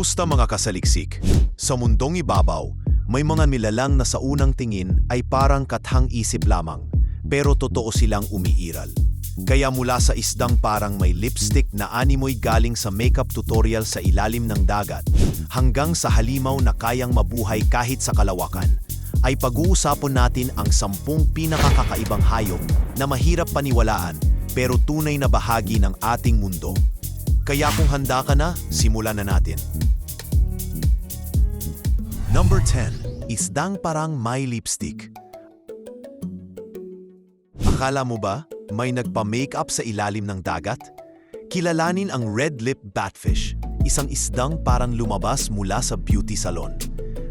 Kumusta mga kasaliksik? Sa mundong ibabaw, may mga nilalang na sa unang tingin ay parang kathang isip lamang, pero totoo silang umiiral. Kaya mula sa isdang parang may lipstick na animoy galing sa makeup tutorial sa ilalim ng dagat, hanggang sa halimaw na kayang mabuhay kahit sa kalawakan, ay pag-uusapon natin ang sampung pinakakakaibang hayop na mahirap paniwalaan pero tunay na bahagi ng ating mundo. Kaya kung handa ka na, simulan na natin. Number 10. Isdang parang may lipstick. Akala mo ba may nagpa-makeup sa ilalim ng dagat? Kilalanin ang red lip batfish, isang isdang parang lumabas mula sa beauty salon.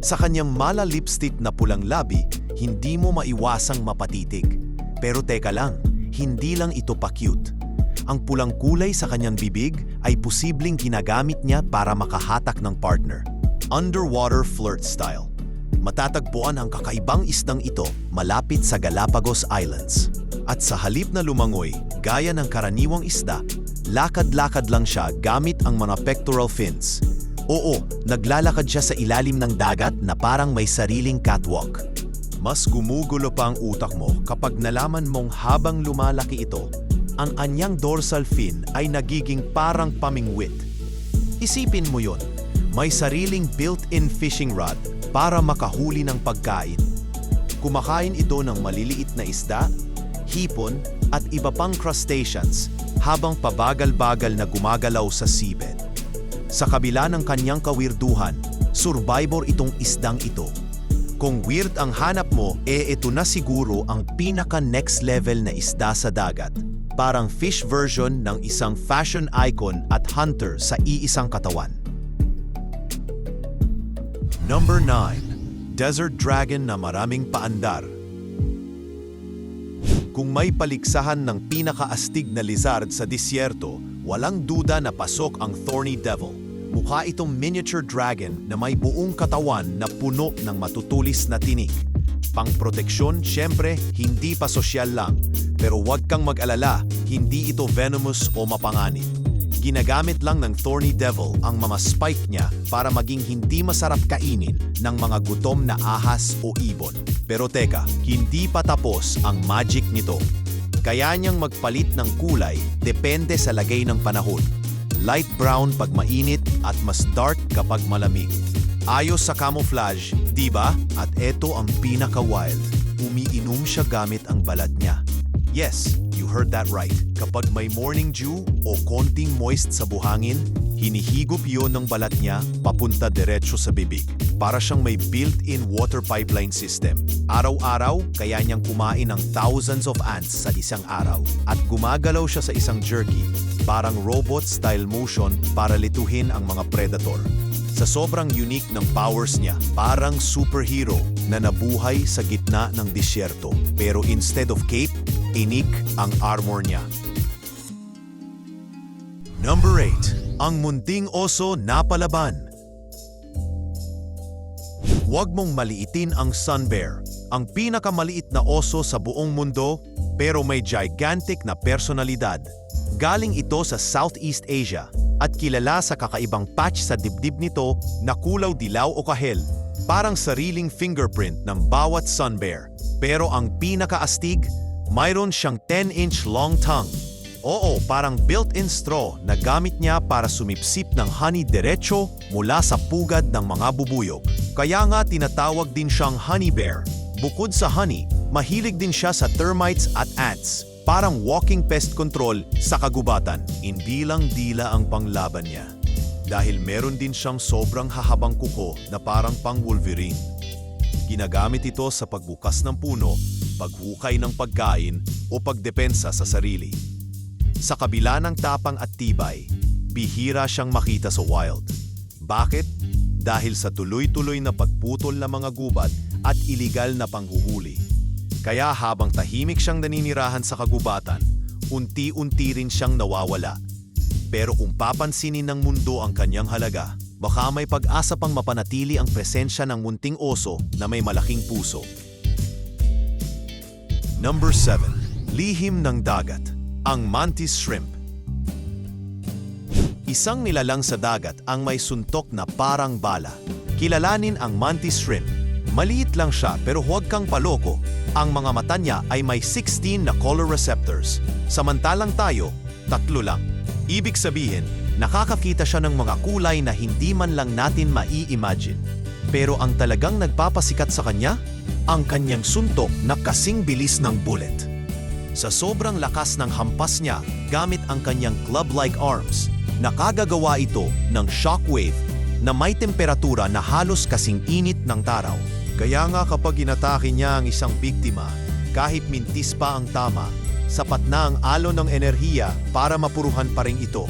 Sa kanyang mala lipstick na pulang labi, hindi mo maiwasang mapatitig. Pero teka lang, hindi lang ito pa-cute. Ang pulang kulay sa kanyang bibig ay posibleng ginagamit niya para makahatak ng partner. Underwater flirt style. Matatagpuan ang kakaibang isdang ito malapit sa Galapagos Islands. At sa halip na lumangoy, gaya ng karaniwang isda, lakad-lakad lang siya gamit ang mga pectoral fins. Oo, naglalakad siya sa ilalim ng dagat na parang may sariling catwalk. Mas gumugulo pa ang utak mo kapag nalaman mong habang lumalaki ito, ang anyang dorsal fin ay nagiging parang pamingwit. Isipin mo yon, may sariling built-in fishing rod para makahuli ng pagkain. Kumakain ito ng maliliit na isda, hipon at iba pang crustaceans habang pabagal-bagal na gumagalaw sa seabed. Sa kabila ng kanyang kawirduhan, survivor itong isdang ito. Kung weird ang hanap mo, eh ito na siguro ang pinaka next level na isda sa dagat. Parang fish version ng isang fashion icon at hunter sa iisang katawan. Number 9. Desert Dragon na maraming paandar. Kung may paligsahan ng pinakaastig na lizard sa disyerto, walang duda na pasok ang Thorny Devil. Mukha itong miniature dragon na may buong katawan na puno ng matutulis na tinik. Pangproteksyon, syempre, hindi pa sosyal lang. Pero huwag kang mag-alala, hindi ito venomous o mapanganib. Ginagamit lang ng Thorny Devil ang mga spike niya para maging hindi masarap kainin ng mga gutom na ahas o ibon. Pero teka, hindi pa tapos ang magic nito. Kaya niyang magpalit ng kulay depende sa lagay ng panahon. Light brown pag mainit at mas dark kapag malamig. Ayos sa camouflage, di ba? At eto ang pinaka-wild. Umiinom siya gamit ang balat niya. Yes, you heard that right. Kapag may morning dew o konting moist sa buhangin, hinihigop yon ng balat niya papunta diretso sa bibig. Para siyang may built-in water pipeline system. Araw-araw, kaya niyang kumain ng thousands of ants sa isang araw. At gumagalaw siya sa isang jerky, parang robot-style motion para lituhin ang mga predator. Sa sobrang unique ng powers niya, parang superhero na nabuhay sa gitna ng disyerto. Pero instead of cape, inik ang armor niya. Number 8. Ang munting oso napalaban. Huwag mong maliitin ang sun bear, ang pinakamaliit na oso sa buong mundo pero may gigantic na personalidad. Galing ito sa Southeast Asia at kilala sa kakaibang patch sa dibdib nito na kulaw dilaw o kahel, parang sariling fingerprint ng bawat sun bear. Pero ang pinakaastig, mayroon siyang 10-inch long tongue. Oo, parang built-in straw na gamit niya para sumipsip ng honey diretso mula sa pugad ng mga bubuyog. Kaya nga tinatawag din siyang honey bear. Bukod sa honey, mahilig din siya sa termites at ants. Parang walking pest control sa kagubatan. Hindi lang dila ang panglaban niya. Dahil meron din siyang sobrang hahabang kuko na parang pang Wolverine. Ginagamit ito sa pagbukas ng puno, paghukay ng pagkain o pagdepensa sa sarili. Sa kabila ng tapang at tibay, bihira siyang makita sa wild. Bakit? Dahil sa tuloy-tuloy na pagputol ng mga gubat at iligal na panghuhuli. Kaya habang tahimik siyang naninirahan sa kagubatan, unti-unti rin siyang nawawala. Pero kung papansinin ng mundo ang kanyang halaga, baka may pag-asa pang mapanatili ang presensya ng munting oso na may malaking puso. Number 7. Lihim ng dagat, ang mantis shrimp. Isang nilalang sa dagat ang may suntok na parang bala. Kilalanin ang mantis shrimp. Maliit lang siya pero huwag kang paloko. Ang mga mata niya ay may 16 na color receptors. Samantalang tayo, tatlo lang. Ibig sabihin, nakakakita siya ng mga kulay na hindi man lang natin mai-imagine. Pero ang talagang nagpapasikat sa kanya, ang kanyang suntok na kasing bilis ng bullet. Sa sobrang lakas ng hampas niya gamit ang kanyang club-like arms, nakagagawa ito ng shockwave na may temperatura na halos kasing init ng taraw. Kaya nga kapag inatake niya ang isang biktima, kahit mintis pa ang tama, sapat na ang alon ng enerhiya para mapuruhan pa rin ito.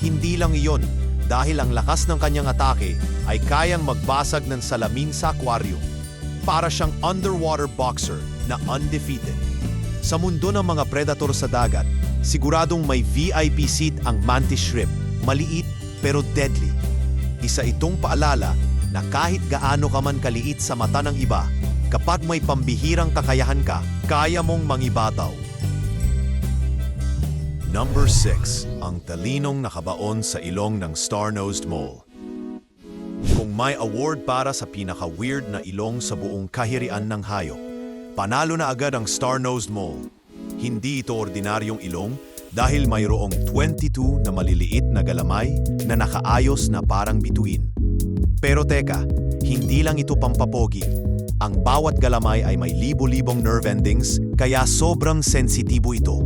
Hindi lang iyon, dahil ang lakas ng kanyang atake ay kayang magbasag ng salamin sa aquarium. Para siyang underwater boxer na undefeated. Sa mundo ng mga predator sa dagat, siguradong may VIP seat ang mantis shrimp, maliit pero deadly. Isa itong paalala na kahit gaano ka man kaliit sa mata ng iba, kapag may pambihirang kakayahan ka, kaya mong mangibataw. Number 6. Ang talinong nakabaon sa ilong ng star-nosed mole. Kung may award para sa pinaka-weird na ilong sa buong kahirian ng hayop, panalo na agad ang star-nosed mole. Hindi ito ordinaryong ilong dahil mayroong 22 na maliliit na galamay na nakaayos na parang bituin. Pero teka, hindi lang ito pampapogi. Ang bawat galamay ay may libo-libong nerve endings kaya sobrang sensitibo ito.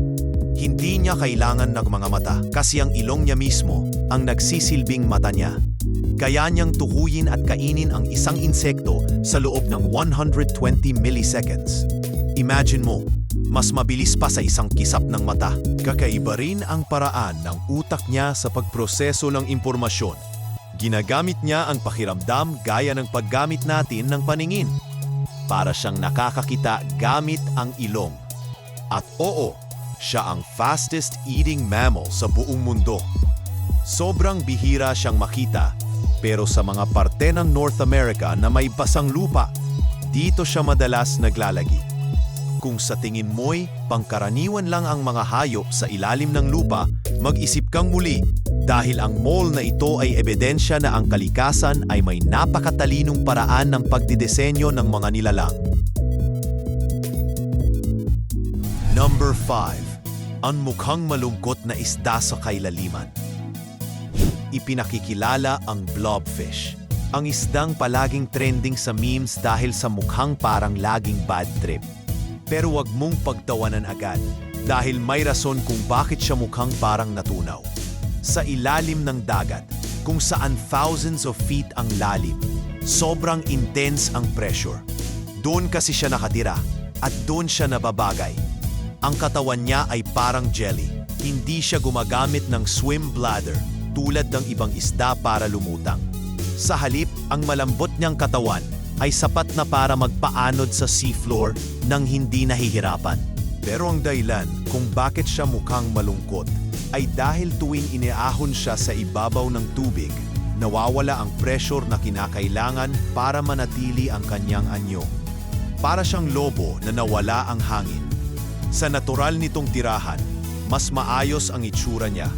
Hindi niya kailangan ng mga mata kasi ang ilong niya mismo ang nagsisilbing mata niya. Kaya niyang tukuyin at kainin ang isang insekto sa loob ng 120 milliseconds. Imagine mo, mas mabilis pa sa isang kisap ng mata. Kakaiba rin ang paraan ng utak niya sa pagproseso ng impormasyon. Ginagamit niya ang pakiramdam gaya ng paggamit natin ng paningin. Para siyang nakakakita gamit ang ilong. At oo, siya ang fastest eating mammal sa buong mundo. Sobrang bihira siyang makita, pero sa mga parte ng North America na may basang lupa, dito siya madalas naglalagi. Kung sa tingin mo'y pangkaraniwan lang ang mga hayop sa ilalim ng lupa, mag-isip kang muli dahil ang mole na ito ay ebidensya na ang kalikasan ay may napakatalinong paraan ng pagdidesenyo ng mga nilalang. Number 5. Ang mukhang malungkot na isda sa kailaliman. Ipinakikilala ang blobfish. Ang isdang palaging trending sa memes dahil sa mukhang parang laging bad trip. Pero wag mong pagtawanan agad dahil may rason kung bakit siya mukhang parang natunaw. Sa ilalim ng dagat, kung saan thousands of feet ang lalim, sobrang intense ang pressure. Doon kasi siya nakatira at doon siya nababagay. Ang katawan niya ay parang jelly. Hindi siya gumagamit ng swim bladder tulad ng ibang isda para lumutang. Sa halip, ang malambot niyang katawan ay sapat na para magpaanod sa seafloor nang hindi nahihirapan. Pero ang dahilan kung bakit siya mukhang malungkot ay dahil tuwing iniahon siya sa ibabaw ng tubig, nawawala ang pressure na kinakailangan para manatili ang kanyang anyo. Para siyang lobo na nawala ang hangin. Sa natural nitong tirahan, mas maayos ang itsura niya.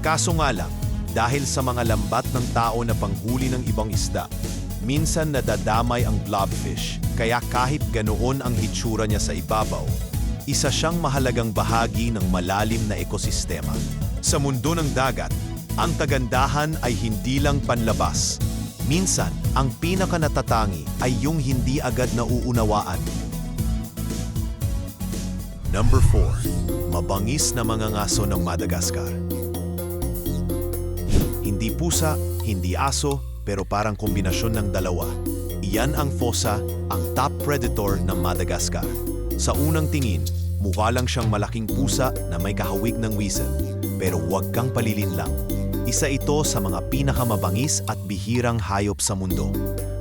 Kaso nga lang, dahil sa mga lambat ng tao na panghuli ng ibang isda, minsan nadadamay ang blobfish, kaya kahit ganoon ang hitsura niya sa ibabaw, isa siyang mahalagang bahagi ng malalim na ekosistema. Sa mundo ng dagat, ang kagandahan ay hindi lang panlabas. Minsan, ang pinakanatatangi ay yung hindi agad nauunawaan. Number 4. Mabangis na mga ngaso ng Madagascar. Hindi pusa, hindi aso, pero parang kombinasyon ng dalawa. Iyan ang fossa, ang top predator ng Madagascar. Sa unang tingin, mukha lang siyang malaking pusa na may kahawig ng whistle. Pero huwag kang palilin lang. Isa ito sa mga pinakamabangis at bihirang hayop sa mundo.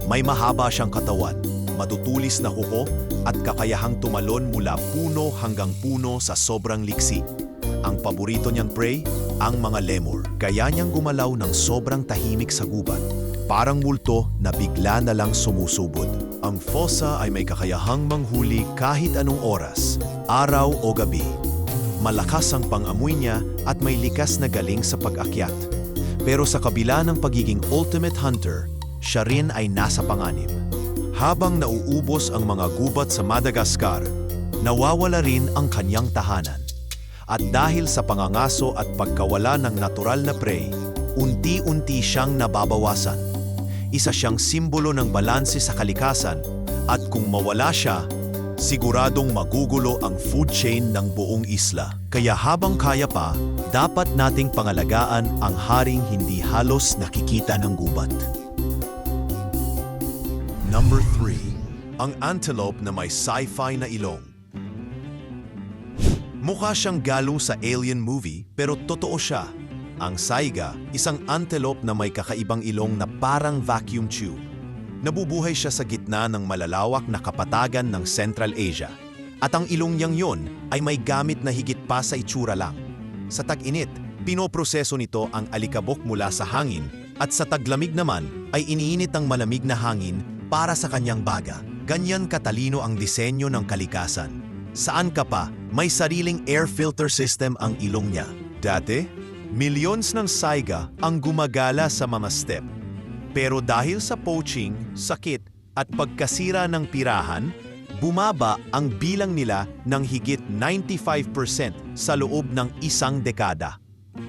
May mahaba siyang katawan, matutulis na kuko at kakayahang tumalon mula puno hanggang puno sa sobrang liksi. Ang paborito niyang prey, ang mga lemur. Kaya niyang gumalaw ng sobrang tahimik sa gubat. Parang multo na bigla na lang sumusubod. Ang fossa ay may kakayahang manghuli kahit anong oras, araw o gabi. Malakas ang pangamoy niya at may likas na galing sa pag-akyat. Pero sa kabila ng pagiging ultimate hunter, siya rin ay nasa panganib. Habang nauubos ang mga gubat sa Madagascar, nawawala rin ang kanyang tahanan. At dahil sa pangangaso at pagkawala ng natural na prey, unti-unti siyang nababawasan. Isa siyang simbolo ng balanse sa kalikasan at kung mawala siya, siguradong magugulo ang food chain ng buong isla. Kaya habang kaya pa, dapat nating pangalagaan ang haring hindi halos nakikita ng gubat. Number 3. Ang antelope na may sci-fi na ilong. Mukha siyang galong sa alien movie pero totoo siya. Ang saiga, isang antelope na may kakaibang ilong na parang vacuum tube. Nabubuhay siya sa gitna ng malalawak na kapatagan ng Central Asia. At ang ilong niyang yon ay may gamit na higit pa sa itsura lang. Sa tag-init, pinoproseso nito ang alikabok mula sa hangin at sa taglamig naman ay iniinit ang malamig na hangin para sa kanyang baga. Ganyan katalino ang disenyo ng kalikasan. Saan ka pa, may sariling air filter system ang ilong niya. Dati, millions ng saiga ang gumagala sa mamastep. Pero dahil sa poaching, sakit at pagkasira ng pirahan, bumaba ang bilang nila ng higit 95% sa loob ng isang dekada.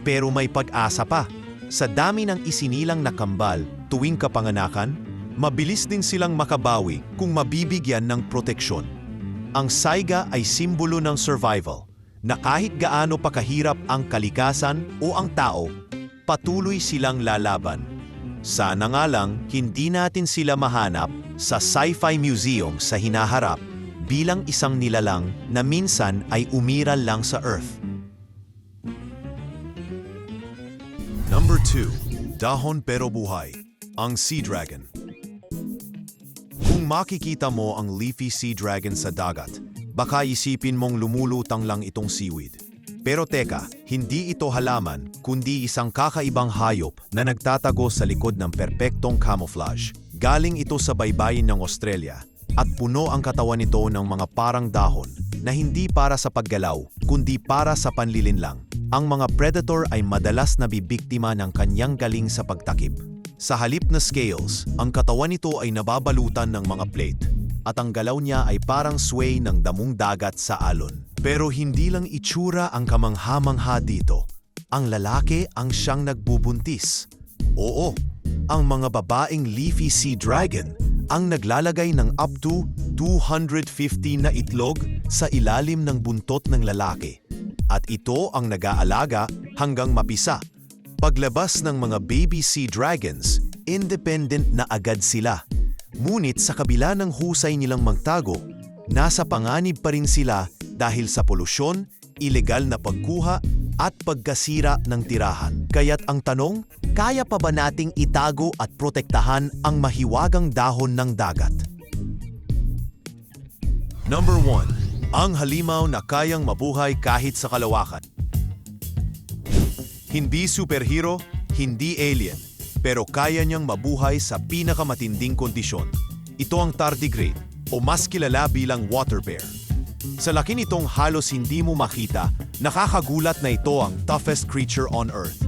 Pero may pag-asa pa. Sa dami ng isinilang na kambal tuwing kapanganakan, mabilis din silang makabawi kung mabibigyan ng proteksyon. Ang saiga ay simbolo ng survival, na kahit gaano pa kahirap ang kalikasan o ang tao, patuloy silang lalaban. Sana nga lang hindi natin sila mahanap sa sci-fi museum sa hinaharap bilang isang nilalang na minsan ay umiral lang sa Earth. Number 2. Dahon pero buhay. Ang Sea Dragon. Makikita mo ang leafy sea dragon sa dagat, baka isipin mong lumulutang lang itong seaweed. Pero teka, hindi ito halaman, kundi isang kakaibang hayop na nagtatago sa likod ng perpektong camouflage. Galing ito sa baybayin ng Australia at puno ang katawan nito ng mga parang dahon na hindi para sa paggalaw, kundi para sa panlilin lang. Ang mga predator ay madalas nabibiktima ng kanyang galing sa pagtakip. Sa halip na scales, ang katawan nito ay nababalutan ng mga plate at ang galaw niya ay parang sway ng damong dagat sa alon. Pero hindi lang itsura ang kamangha-mangha dito. Ang lalaki ang siyang nagbubuntis. Oo, ang mga babaeng leafy sea dragon ang naglalagay ng up to 250 na itlog sa ilalim ng buntot ng lalaki. At ito ang nag-aalaga hanggang mapisa. Paglabas ng mga baby sea dragons, independent na agad sila. Ngunit sa kabila ng husay nilang magtago, nasa panganib pa rin sila dahil sa polusyon, ilegal na pagkuha at pagkasira ng tirahan. Kaya't ang tanong, kaya pa ba nating itago at protektahan ang mahiwagang dahon ng dagat? Number 1. Ang halimaw na kayang mabuhay kahit sa kalawakan. Hindi superhero, hindi alien, pero kaya niyang mabuhay sa pinakamatinding kondisyon. Ito ang tardigrade o mas kilala bilang water bear. Sa laki nitong halos hindi mo makita, nakakagulat na ito ang toughest creature on Earth.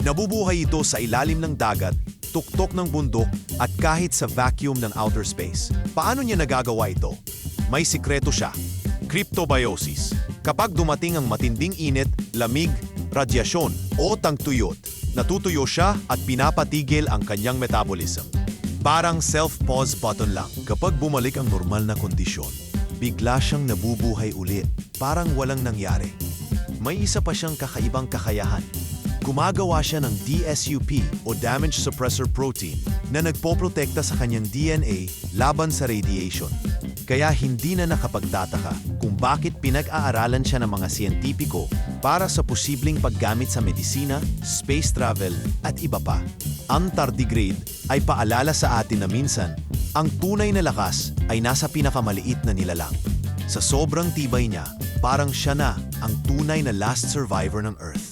Nabubuhay ito sa ilalim ng dagat, tuktok ng bundok at kahit sa vacuum ng outer space. Paano niya nagagawa ito? May sikreto siya. Cryptobiosis. Kapag dumating ang matinding init, lamig, radyasyon o tangtuyot, natutuyo siya at pinapatigil ang kanyang metabolism. Parang self-pause button lang. Kapag bumalik ang normal na kondisyon, bigla siyang nabubuhay ulit, parang walang nangyari. May isa pa siyang kakaibang kakayahan. Gumagawa siya ng DSUP o Damage Suppressor Protein na nagpoprotekta sa kanyang DNA laban sa radiation. Kaya hindi na nakapagtataka kung bakit pinag-aaralan siya ng mga siyentipiko para sa posibleng paggamit sa medisina, space travel at iba pa. Ang tardigrade ay paalala sa atin na minsan, ang tunay na lakas ay nasa pinakamaliit na nilalang. Sa sobrang tibay niya, parang siya na ang tunay na last survivor ng Earth.